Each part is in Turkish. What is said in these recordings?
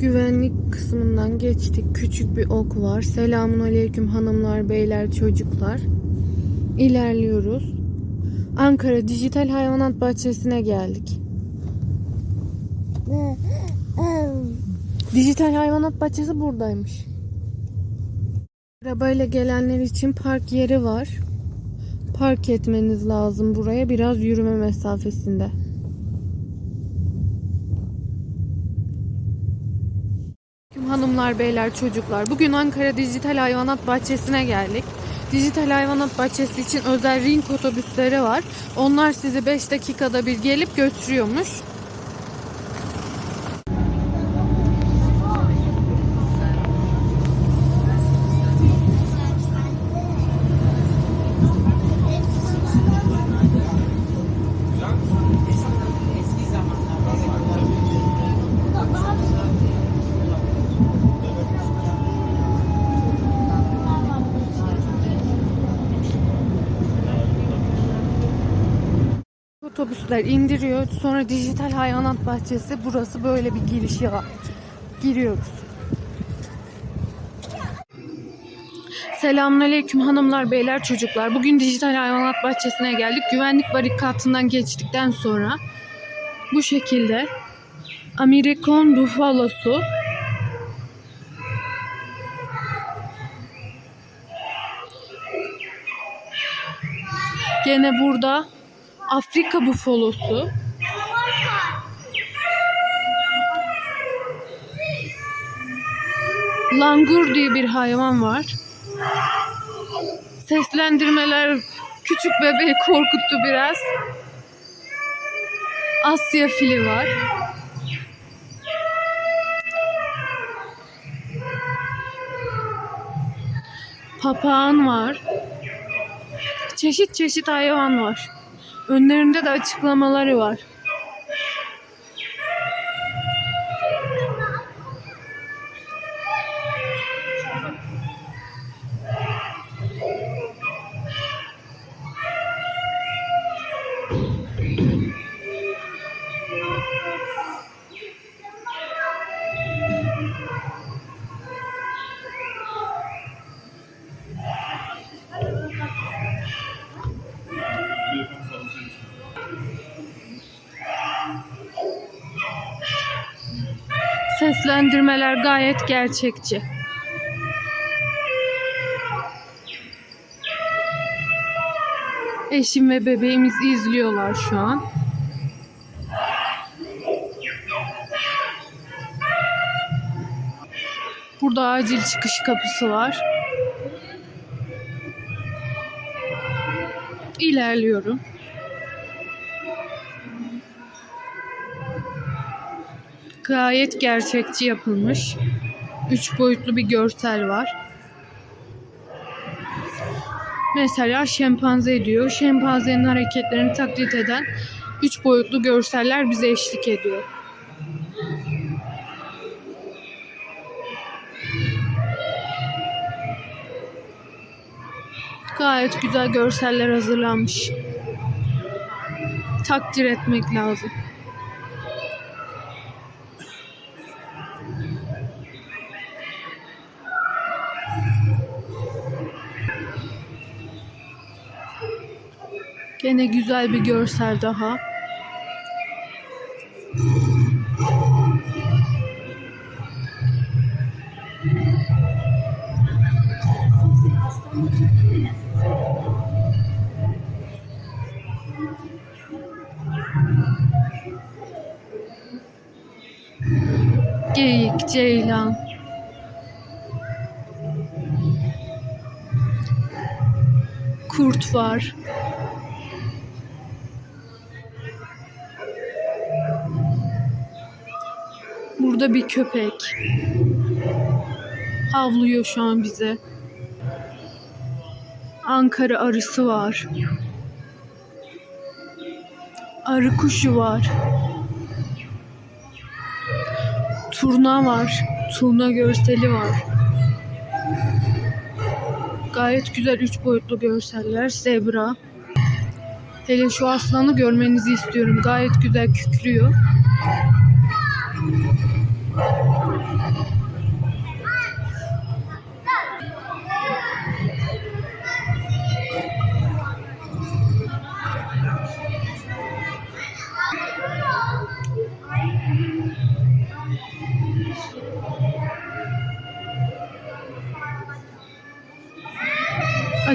Güvenlik kısmından geçtik. Küçük bir ok var. Selamun aleyküm hanımlar, beyler, çocuklar. İlerliyoruz. Ankara Dijital Hayvanat Bahçesi'ne geldik. Dijital Hayvanat Bahçesi buradaymış. Arabayla gelenler için park yeri var. Park etmeniz lazım buraya biraz yürüme mesafesinde. Hanımlar, beyler, çocuklar. Bugün Ankara Dijital Hayvanat Bahçesi'ne geldik. Dijital Hayvanat Bahçesi için özel ring otobüsleri var. Onlar sizi 5 dakikada bir gelip götürüyormuş. Otobüsler indiriyor. Sonra Dijital Hayvanat Bahçesi. Burası böyle bir girişi var. Giriyoruz. Selamünaleyküm hanımlar, beyler, çocuklar. Bugün Dijital Hayvanat Bahçesi'ne geldik. Güvenlik barikatından geçtikten sonra bu şekilde Amerikan bufalosu Gene burada Afrika bufalosu. Langur diye bir hayvan var. Seslendirmeler küçük bebeği korkuttu biraz. Asya fili var. Papağan var. Çeşit çeşit hayvan var. Önlerinde de açıklamaları var. Seslendirmeler gayet gerçekçi. Eşim ve bebeğimiz izliyorlar şu an. Burada acil çıkış kapısı var. İlerliyorum. Gayet gerçekçi yapılmış. Üç boyutlu bir görsel var. Mesela şempanze diyor. Şempanzenin hareketlerini taklit eden üç boyutlu görseller bize eşlik ediyor. Gayet güzel görseller hazırlanmış. Takdir etmek lazım. Gene güzel bir görsel daha. Geyik, ceylan. Kurt var. Burada bir köpek. Havlıyor şu an bize. Ankara arısı var. Arı kuşu var. Turna var. Turna görseli var. Gayet güzel üç boyutlu görseller. Zebra. Hele şu aslanı görmenizi istiyorum. Gayet güzel kükrüyor.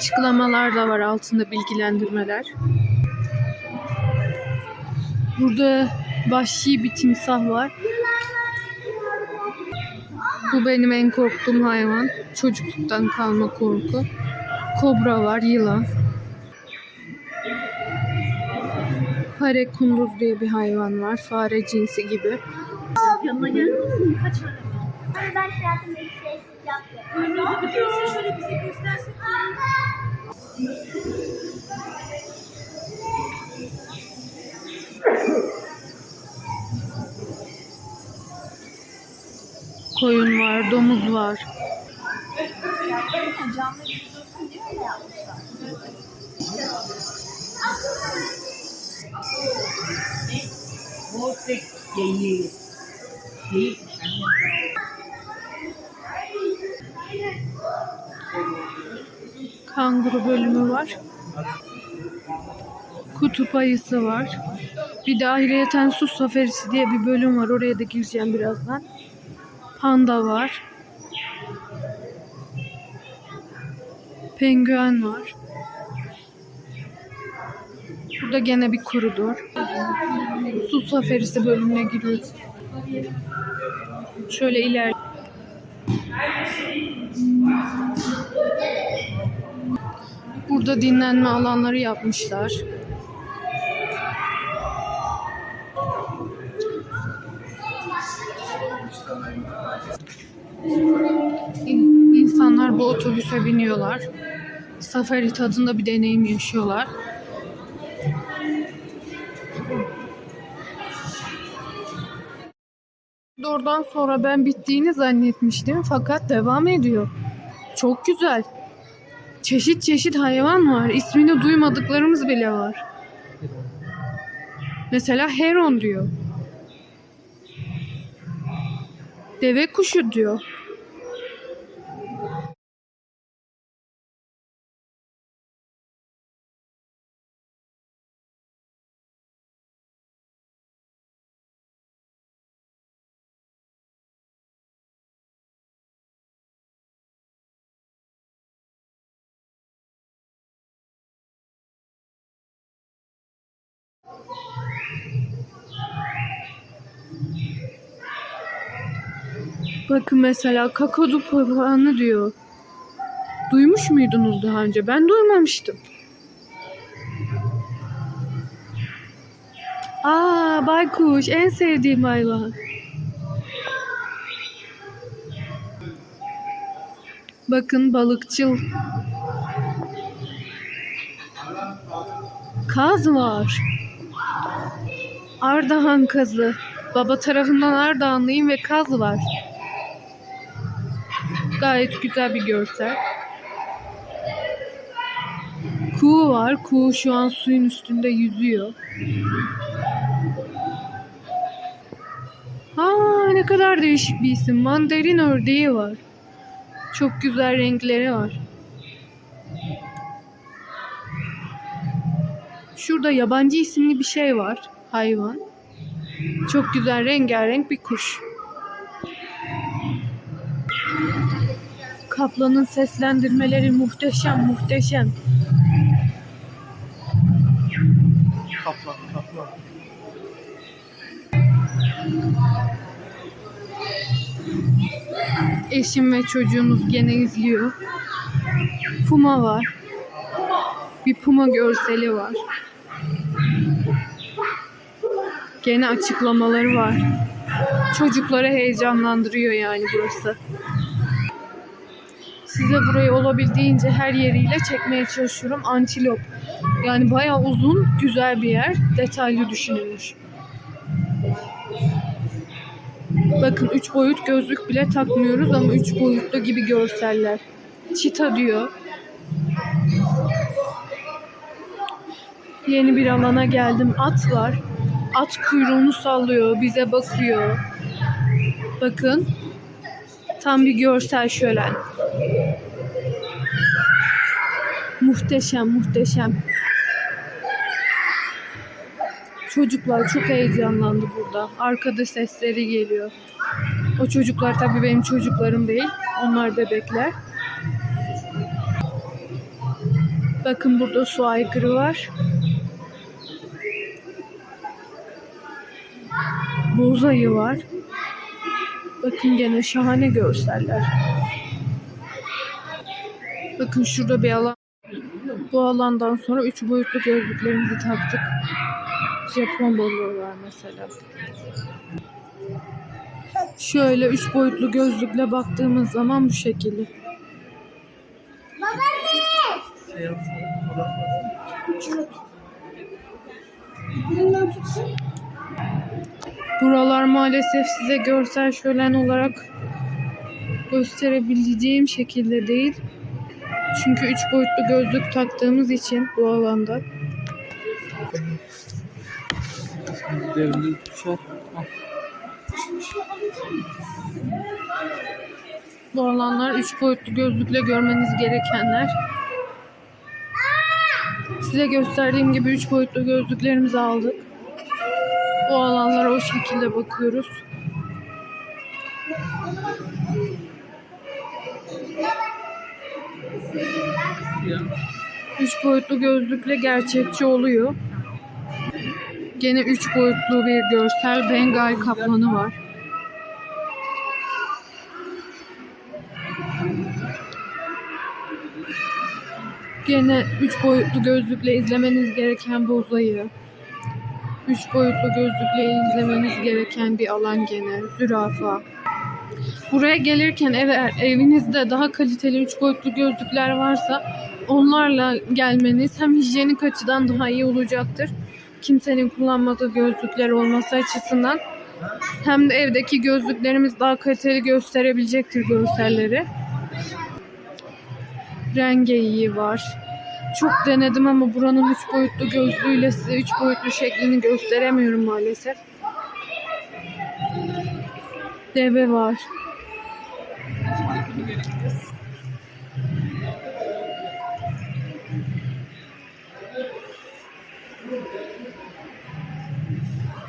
Açıklamalar da var altında bilgilendirmeler. Burada vahşi bir timsah var. Bu benim en korktuğum hayvan. Çocukluktan kalma korku. Kobra var, yılan. Fare kunduz diye bir hayvan var. Fare cinsi gibi. Yanına gelir misin? Kaç ben Koyun var, domuz var. Yapmışlar. Mostek geyiği. Kanguru bölümü var. Kutup ayısı var. Bir de ayrıyeten su safarisi diye bir bölüm var. Oraya da gireceğim birazdan. Panda var. Penguen var. Burada gene bir koridor. Su safarisi bölümüne giriyoruz. Şöyle iler. Burada dinlenme alanları yapmışlar. İn- İnsanlar bu otobüse biniyorlar. Safari tadında bir deneyim yaşıyorlar. Oradan sonra ben bittiğini zannetmiştim fakat devam ediyor. Çok güzel. Çeşit çeşit hayvan var. İsmini duymadıklarımız bile var. Mesela heron diyor. Deve kuşu diyor. Bakın mesela kakadu papağanı diyor. Duymuş muydunuz daha önce? Ben duymamıştım. Aa baykuş en sevdiğim hayvan. Bakın balıkçıl. Kaz var. Ardahan kazı. Baba tarafından Ardahanlıyım ve kaz var. Gayet güzel bir görsel. Kuğu var. Kuğu şu an suyun üstünde yüzüyor. Ha ne kadar değişik bir isim. Mandarin ördeği var. Çok güzel renkleri var. Şurada yabancı isimli bir şey var. Hayvan. Çok güzel rengarenk bir kuş. Kaplanın seslendirmeleri muhteşem muhteşem. Kaplan, kaplan. Eşim ve çocuğumuz gene izliyor. Puma var. Bir puma görseli var. Gene açıklamaları var. Çocukları heyecanlandırıyor yani burası. Size burayı olabildiğince her yeriyle çekmeye çalışıyorum. Antilop. Yani bayağı uzun, güzel bir yer. Detaylı düşünülmüş. Bakın 3 boyut gözlük bile takmıyoruz ama 3 boyutlu gibi görseller. Çita diyor. Yeni bir alana geldim. At var. At kuyruğunu sallıyor, bize bakıyor. Bakın. Tam bir görsel şölen. Muhteşem, muhteşem. Çocuklar çok heyecanlandı burada. Arkada sesleri geliyor. O çocuklar tabii benim çocuklarım değil. Onlar bebekler. Bakın burada su aygırı var. Boz ayı var. Bakın gene şahane görseller. Bakın şurada bir alan. Bu alandan sonra üç boyutlu gözlüklerimizi taktık. Japon balığı var mesela. Şöyle üç boyutlu gözlükle baktığımız zaman bu şekilde. Babaanne! Şey Bundan tutsun. Buralar maalesef size görsel şölen olarak gösterebileceğim şekilde değil. Çünkü üç boyutlu gözlük taktığımız için bu alanda. Bu alanlar üç boyutlu gözlükle görmeniz gerekenler. Size gösterdiğim gibi üç boyutlu gözlüklerimizi aldık. Bu alanlara o şekilde bakıyoruz. Üç boyutlu gözlükle gerçekçi oluyor. Gene üç boyutlu bir görsel Bengal kaplanı var. Gene üç boyutlu gözlükle izlemeniz gereken bozayı. Üç boyutlu gözlükle izlemeniz gereken bir alan gene. Zürafa. Buraya gelirken eğer evinizde daha kaliteli üç boyutlu gözlükler varsa onlarla gelmeniz hem hijyenik açıdan daha iyi olacaktır. Kimsenin kullanmadığı gözlükler olması açısından hem de evdeki gözlüklerimiz daha kaliteli gösterebilecektir görselleri. Rengeyi var. Çok denedim ama buranın üç boyutlu gözlüğüyle size üç boyutlu şeklini gösteremiyorum maalesef. Deve var.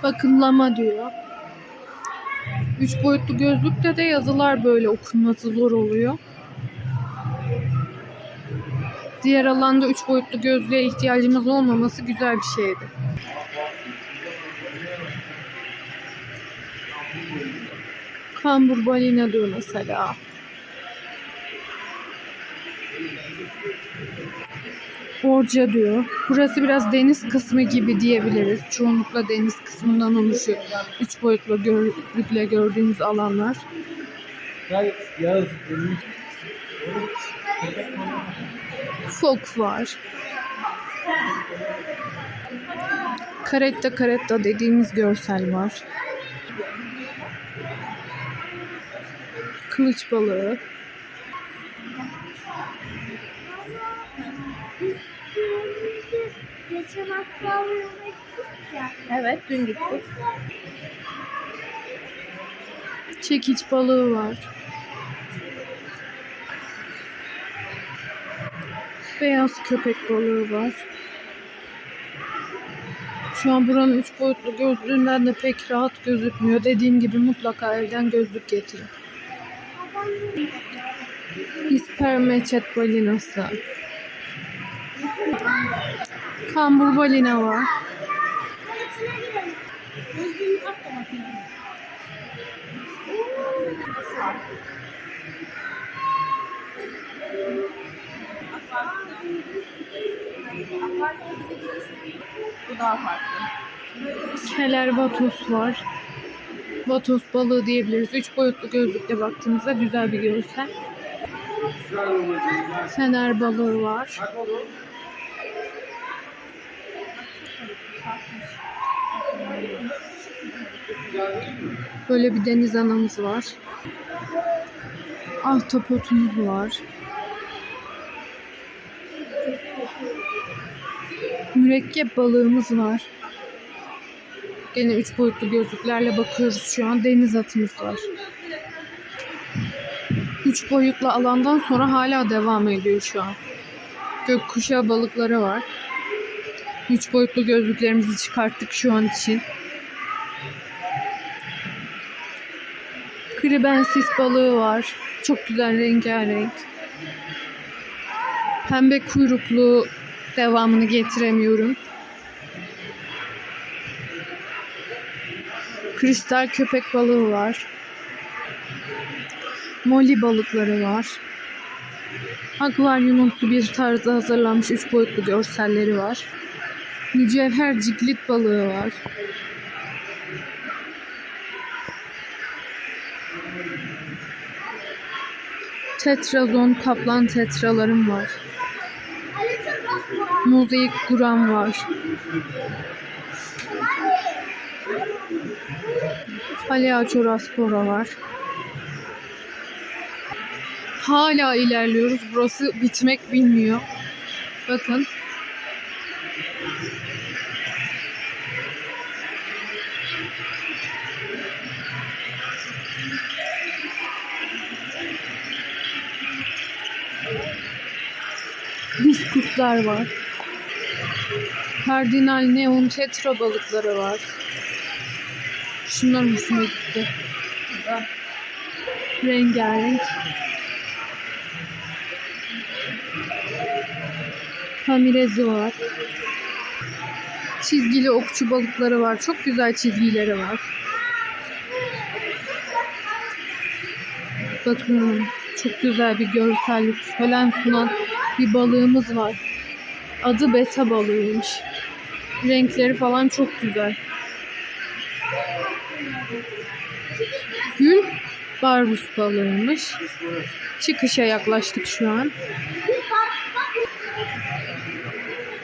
Bakın lama diyor. Üç boyutlu gözlükte de yazılar böyle okunması zor oluyor. Diğer alanda üç boyutlu gözlüğe ihtiyacımız olmaması güzel bir şeydi. Kambur balina diyor mesela. Borca diyor. Burası biraz deniz kısmı gibi diyebiliriz. Çoğunlukla deniz kısmından oluşuyor. Üç boyutlu gözlükle gördüğümüz alanlar. Gel Yağız. Fok var. Karetta karetta dediğimiz görsel var. Kılıç balığı. Evet dün gittik. Çekiç balığı var. Beyaz köpek balığı var. Şu an buranın üç boyutlu gözlüğünden de pek rahat gözükmüyor. Dediğim gibi mutlaka evden gözlük getirin. İspermeçet balinası. Kambur balina var. Bu daha farklı. Keler vatos var. Vatos balığı diyebiliriz. Üç boyutlu gözlükle baktığımızda güzel bir görsel. Fener balığı var. Böyle bir deniz anamız var. Ahtapotumuz var. Mürekkep balığımız var. Gene üç boyutlu gözlüklerle bakıyoruz şu an. Deniz atımız var. Üç boyutlu alandan sonra hala devam ediyor şu an. Gökkuşağı balıkları var. Üç boyutlu gözlüklerimizi çıkarttık şu an için. Kribensis balığı var. Çok güzel rengarenk. Pembe kuyruklu Devamını getiremiyorum. Kristal köpek balığı var. Molly balıkları var. Akvaryumumsu bir tarzda hazırlanmış üç boyutlu görselleri var. Mücevher ciklit balığı var. Tetrazon kaplan tetralarım var. Mozaik guram var. Palyaço raspora var. Hala ilerliyoruz. Burası bitmek bilmiyor. Bakın. Diskuslar var. Kardinal neon tetra balıkları var. Şunlar hoşuma gitti. Rengarenk. Hamirezi var. Çizgili okçu balıkları var. Çok güzel çizgileri var. Bakın çok güzel bir görsellik şölen sunan bir balığımız var. Adı beta balığıymış. Renkleri falan çok güzel. Gül barbus balığıymış. Çıkışa yaklaştık şu an.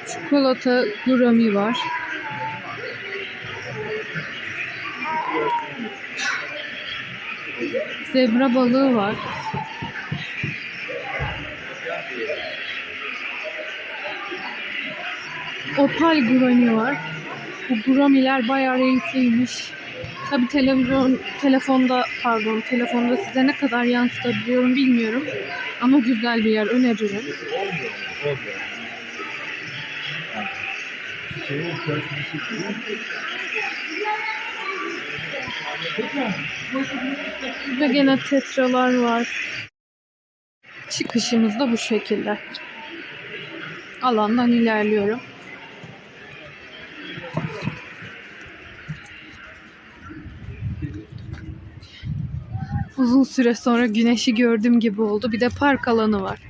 Çikolata gurami var. Zebra balığı var. Opal gurami var. Bu guramiler bayağı renkliymiş. Tabi televizyon, telefonda pardon, telefonda size ne kadar yansıtabiliyorum bilmiyorum. Ama güzel bir yer öneririm. Burada gene tetralar var. Çıkışımız da bu şekilde. Alandan ilerliyorum. Uzun süre sonra güneşi gördüğüm gibi oldu. Bir de park alanı var.